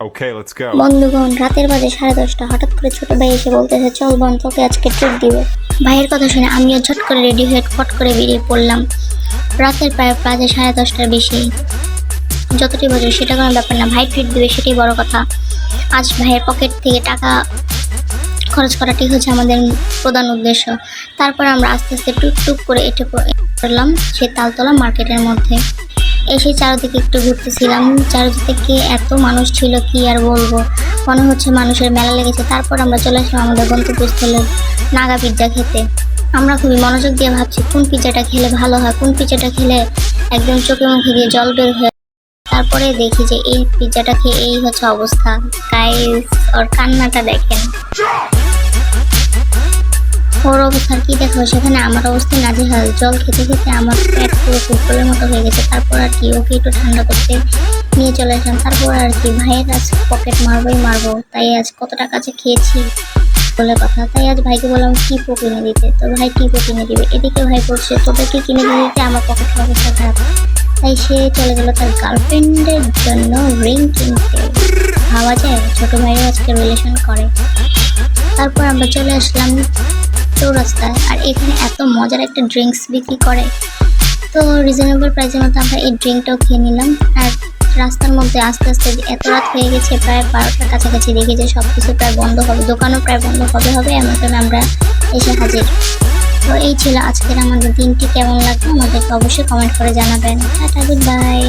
Okay, let's go. বন্ধুগণ রাতের বাজে সাড়ে দশটা। হঠাৎ করে ছোট ভাই এসে বলতেছে চল বোন তোকে আজকে ট্রিট দিবে। ভাইয়ের কথা শুনে আমিও ঝট করে রেডি হয়ে ফট করে বেরিয়ে পড়লাম। রাতের প্রায় বাজে সাড়ে দশটার বেশি। যতটি বাজে সেটা কোনো ব্যাপার না ভাই ট্রিট দিবে সেটাই বড় কথা। আজ ভাইয়ের পকেট থেকে টাকা খরচ করাটি হচ্ছে আমাদের প্রধান উদ্দেশ্য। তারপর আমরা আস্তে আস্তে টুক টুক করে এটে পড়লাম সেই তালতলা মার্কেটের মধ্যে। এসে চারিদিকে একটু ঘুরতেছিলাম। চারিদিকে এত মানুষ ছিল, কি আর বলব? মনে হচ্ছে মানুষের মেলা লেগেছে। তারপর আমরা চলে আসলাম আমাদের গন্তব্যস্থলে নাগা পিৎজা খেতে। আমরা খুবই মনোযোগ দিয়ে ভাবছি, কোন পিৎজাটা খেলে ভালো হয়? কোন পিৎজাটা খেলে একদম চোখে মুখে দিয়ে জল বের হয়ে তারপরে দেখি যে এই পিৎজাটা খেয়ে এই হচ্ছে অবস্থা। গাইস ওর কান্নাটা দেখেন। ওর অবস্থার কি দেখো, সেখানে আমার অবস্থা নাজেহাল জল খেতে খেতে আমার পেট পুরো ফুটবলের মতো হয়ে গেছে। তারপর আর কি ওকে একটু ঠান্ডা করতে নিয়ে চলে আসলাম। তারপর আর কি ভাইয়ের আজ পকেট মারবোই মারবো। তাই আজ কত টাকা যে খেয়েছি বলে কথা। তাই আজ ভাইকে বললাম টিপো কিনে দিতে? তো ভাই টিপো কিনে দিবে? এদিকে ভাই বলছে তোদেরকে কিনে দিতে? আমার পকেট অবস্থা খারাপ তাই সে চলে গেল তার গার্লফ্রেন্ডের জন্য রিং কিনতে। ভাবা যায়, ছোট ভাইও আজকে রিলেশন করে। তারপর আমরা চলে আসলাম চৌরাস্তায়, আর এখানে এত মজার একটা ড্রিঙ্কস বিক্রি করে। তো রিজনেবল প্রাইসের মধ্যে আমরা এই ড্রিঙ্কটাও খেয়ে নিলাম। আর রাস্তার মধ্যে আস্তে আস্তে এত রাত হয়ে গেছে, প্রায় বারোটার কাছাকাছি দেখি যে সব কিছু প্রায় বন্ধ হবে, দোকানও প্রায় বন্ধ হবে হবে এমন আমরা এসে হাজির। তো এই ছিল আজকের আমাদের দিনটি, কেমন লাগল আমাদেরকে অবশ্যই কমেন্ট করে জানাবেন। Tata good bye